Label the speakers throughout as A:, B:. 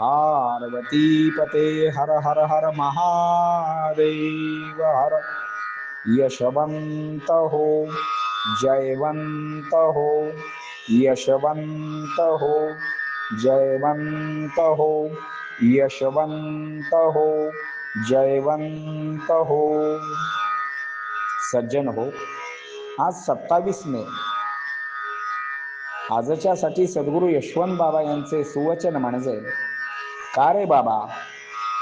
A: पार्वतीपते पार्वती पते हर हर हर महादेव हर यशवंत हो जयवंत हो यशवंत हो जयवंत हो यशवंत हो जयवंत हो। सज्जन हो आज सत्तावीस मे. आजच्यासाठी सद्गुरू यशवंत बाबा यांचे सुवचन म्हणजे का रे बाबा?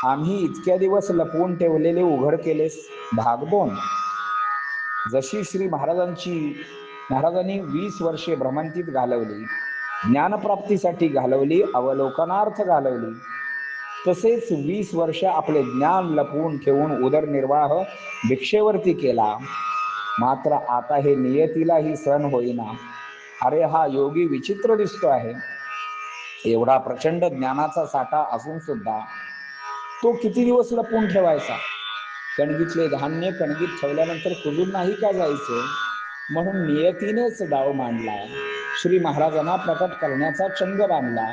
A: आम्ही इतक्या दिवस लपवून ठेवलेले उघड केलेस भाग दोन जशी श्री महाराजांची महाराजांनी वीस वर्षे भ्रमंतीत घालवली ज्ञानप्राप्तीसाठी घालवली अवलोकनार्थ घालवली तसेच वीस वर्ष आपले ज्ञान लपवून ठेवून उदरनिर्वाह भिक्षेवरती केला. मात्र आता हे नियतीलाही सण होईना. अरे हा योगी विचित्र दिसतो आहे एवढा प्रचंड ज्ञानाचा साठा असून सुद्धा तो किती दिवस लपवून ठेवायचा? कणगीतले धान्य कणगीत ठेवल्यानंतर कुजून नाही का जायचे? म्हणून नियतीनेच डाव मांडला. श्री महाराजांना प्रकट करण्याचा चंग बांधला.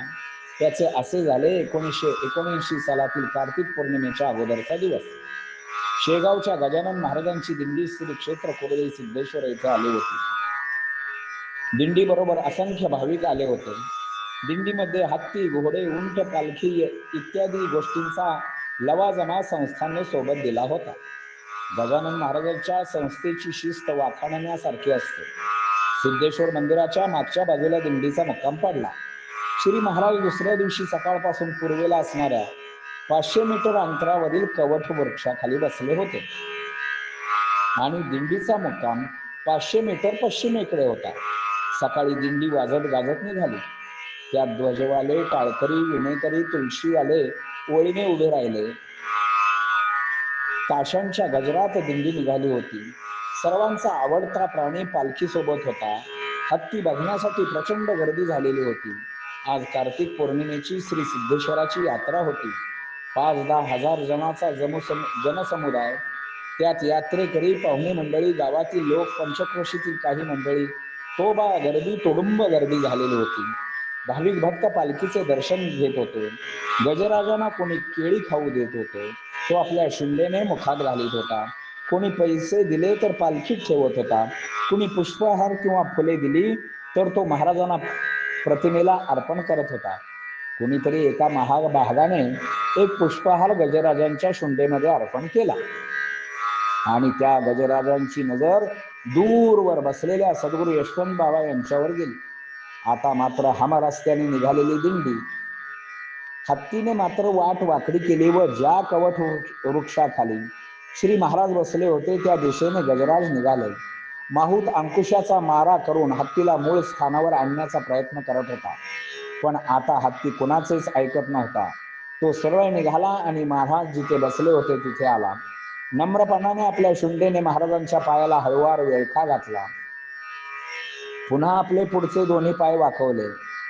A: त्याचे असे झाले एकोणीसशे एकोणऐंशी सालातील कार्तिक पौर्णिमेच्या अगोदरचा दिवस. शेगावच्या गजानन महाराजांची दिंडी श्री क्षेत्र कोरडे सिद्धेश्वर येथे आली होती. दिंडी बरोबर असंख्य भाविक आले होते. दिंडीमध्ये हत्ती घोडे उंट पालखी इत्यादी गोष्टींचा लवाजमा संस्थांनी सोबत दिला होता. गजानन महाराजांच्या संस्थेची शिस्त वाखाणण्यासारखी असते. सिद्धेश्वर मंदिराच्या मागच्या बाजूला दिंडीचा मुक्काम पडला. श्री महाराज दुसऱ्या दिवशी सकाळपासून पूर्वेला असणाऱ्या पाचशे मीटर अंतरावरील कवठ वृक्षाखाली बसले होते. आणि दिंडीचा मुक्काम पाचशे मीटर पश्चिमेकडे होता. सकाळी दिंडी वाजत गाजत निघाली. त्यात ध्वजवाले टाळकरी विणेकरी तुळशीवाले ओळीने उभे राहिले. ताशांच्या गजरात दिंडी निघाली होती. सर्वांचा आवडता प्राणी पालखी सोबत होता. हत्ती बघण्यासाठी प्रचंड गर्दी झालेली होती. आज कार्तिक पौर्णिमेची श्री सिद्धेश्वराची यात्रा होती. पाच दहा हजार जणांचा जमुसम जनसमुदाय. त्यात यात्रेकरी पाहुणे मंडळी गावातील लोक पंचक्रोशीतील काही मंडळी. तो बा गर्दी तोडुंब गर्दी झालेली होती. भाविक भक्त पालखीचे दर्शन घेत होते. गजराजांना कोणी केळी खाऊ देत होते. तो आपल्या शुंडेने मुखात घालीत होता. कोणी पैसे दिले तर पालखीत ठेवत होता. कुणी पुष्पहार किंवा फुले दिली तर तो महाराजांना प्रतिमेला अर्पण करत होता. कुणीतरी एका महाग भागाने एक पुष्पहार गजराजांच्या शुंडेमध्ये अर्पण केला. आणि त्या गजराजांची नजर दूरवर बसलेल्या सद्गुरू यशवंत बाबा यांच्यावर गेली. आता मात्र हम रस्त्याने निघालेली दिंडी. हत्तीने मात्र वाट वाकडी केली व ज्या कवट वृक्षाखाली श्री महाराज बसले होते त्या दिशेने गजराज निघाले. माहूत अंकुशाचा मारा करून हत्तीला मूळ स्थानावर आणण्याचा प्रयत्न करत होता. पण आता हत्ती कुणाचेच ऐकत नव्हता. तो सरळ निघाला आणि महाराज जिथे बसले होते तिथे आला. नम्रपणाने आपल्या शुंडेने महाराजांच्या पायाला हळुवार वेळखा घातला. पुन्हा आपले पुढचे दोन्ही पाय वाकवले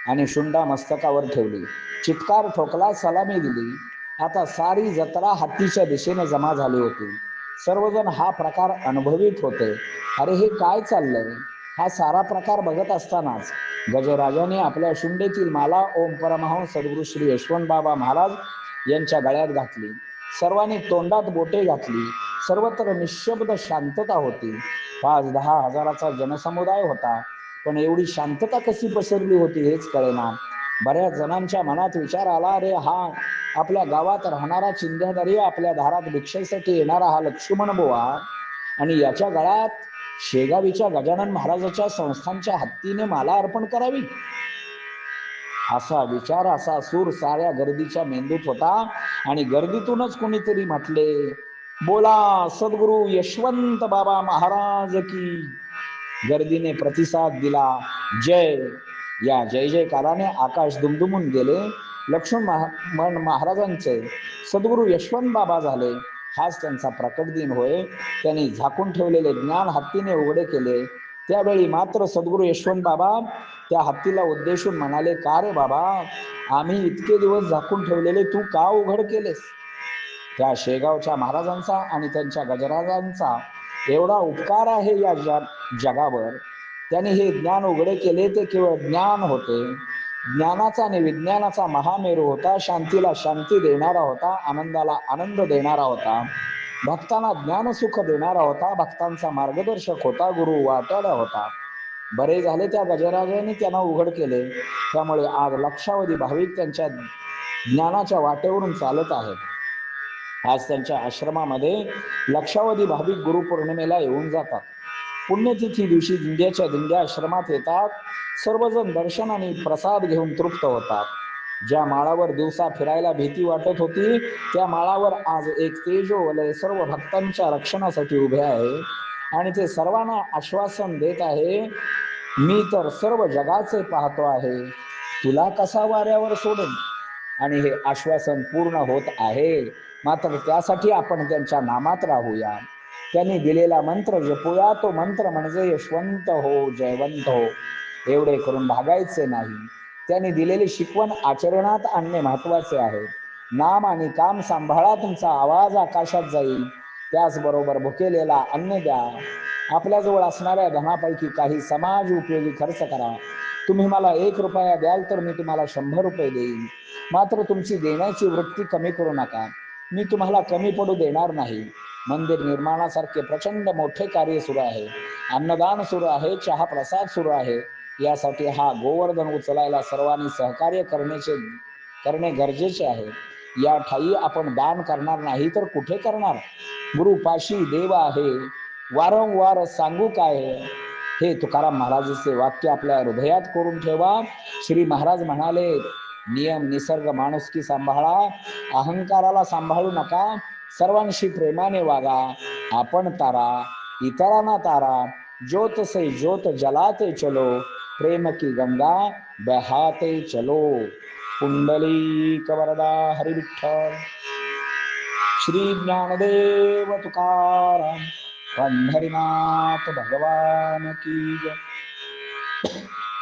A: आणि शुंडा मस्तकावर ठेवली. चित्कार ठोकला सलामी दिली. आता सारी जत्रा हत्तीच्या दिशेने जमा झाली होती. सर्वजण हा प्रकार अनुभवित होते. अरे हे काय चाललंय? हा सारा प्रकार बघत असतानाच गजराजाने आपल्या शुंडेतील माला ओम परमहंस सद्गुरु श्री यशवंत बाबा महाराज यांच्या गळ्यात घातली. सर्वांनी तोंडात बोटे घातली. सर्वत्र निशब्द शांतता होती. पाच दहा हजाराचा जनसमुदाय होता. पण एवढी शांतता कशी पसरली होती हेच कळेना. बऱ्याच जणांच्या मनात विचार आला अरे हा आपल्या गावात राहणारा चिंध्यादारी आपल्या दारात भिक्षेसाठी येणारा हा लक्ष्मण बुवा आणि याच्या गळ्यात शेगावीच्या गजानन महाराजाच्या संस्थांच्या हत्तीने माला अर्पण करावी. असा विचार असा सूर साऱ्या गर्दीच्या मेंदूत होता आणि गर्दीतूनच कोणीतरी म्हटले बोला सद्गुरु यशवंत बाबा महाराज की. गर्दीने प्रतिसाद दिला. जय. या जय जयकाराने आकाश दुमदुमून गेले. लक्ष्मण महा मन महाराजांचे सद्गुरु यशवंत बाबा झाले. हाच त्यांचा प्रकट दिन होय. त्यांनी झाकून ठेवलेले ज्ञान हत्तीने उघडे केले. त्यावेळी मात्र सद्गुरू यशवंत बाबा त्या हत्तीला उद्देशून म्हणाले का रे बाबा आम्ही इतके दिवस झाकून ठेवलेले तू का उघड केलेस? त्या शेगावच्या महाराजांचा आणि त्यांच्या गजराजांचा एवढा उपकार आहे या जग जगावर. त्याने हे ज्ञान उघडे केले ते केवळ ज्ञान होते. ज्ञानाचा आणि विज्ञानाचा महामेरू होता शांतीला शांती देणारा होता आनंदाला आनंद देणारा होता. भक्तांना ज्ञान सुख देणारा होता भक्तांचा मार्गदर्शक होता गुरु वाटाडा होता. बरे झाले त्या गजराजांनी त्यांना उघड केले. त्यामुळे आज लक्षावधी भाविक त्यांच्या ज्ञानाच्या वाटेवरून चालत आहेत. आज त्यांच्या आश्रमामध्ये लक्षावधी भाविक गुरुपौर्णिमेला येऊन जातात. पुण्यतिथी दिवशी दिंड्याच्या दिंड्या आश्रमात येतात. सर्वजण दर्शन आणि प्रसाद घेऊन तृप्त होतात. ज्या माळावर दिवसा फिरायला भीती वाटत होती त्या माळावर आज एक तेजोवलय सर्व भक्तांच्या रक्षणासाठी उभे आहे आणि ते सर्वांना आश्वासन देत आहे मी तर सर्व जगाचे पाहतो आहे. तुला कसा वाऱ्यावर सोडेन? आणि हे आश्वासन पूर्ण होत आहे. मात्र त्यासाठी आपण त्यांच्या नामात राहूया. त्यांनी दिलेला मंत्र जपूया. तो मंत्र म्हणजे यशवंत हो जयवंत हो. एवढे करून भागायचे नाही. त्यांनी दिलेली शिकवण आचरणात आणणे महत्त्वाचे आहे. नाम आणि काम सांभाळा. तुमचा आवाज आकाशात जाईल. त्याचबरोबर भुकेलेला अन्न द्या. आपल्याजवळ असणाऱ्या धनापैकी काही समाज उपयोगी खर्च करा. तुम्ही मला एक रुपया द्याल तर मी तुम्हाला शंभर रुपये देईन. मात्र तुमची देण्याची वृत्ती कमी करू नका. मी तुम्हाला कमी पडू देणार नाही. मंदिर निर्माणासारखे प्रचंड मोठे कार्य सुरू आहे. अन्नदान सुरू आहे चहा प्रसाद सुरू आहे. यासाठी हा गोवर्धन उचलायला सर्वांनी सहकार्य करण्याचे करणे गरजेचे आहे. या ठाई आपण दान करणार नाही तर कुठे करणार? गुरुपाशी देव आहे. वारंवार सांगू काय हे तुकाराम महाराजांचे वाक्य आपल्या हृदयात करून ठेवा. श्री महाराज म्हणाले नियम निसर्ग माणुसकी सांभाळा, अहंकाराला सांभाळू नका, सर्वांशी प्रेमाने वागा, आपण तारा, इतरांना तारा ज्योत से ज्योत जलाते चलो, प्रेम की गंगा बहाते चलो. कुंडली कवरदा हरि विठ्ठल श्री ज्ञानदेव तुकाराम पंढरीनाथ भगवान की जय.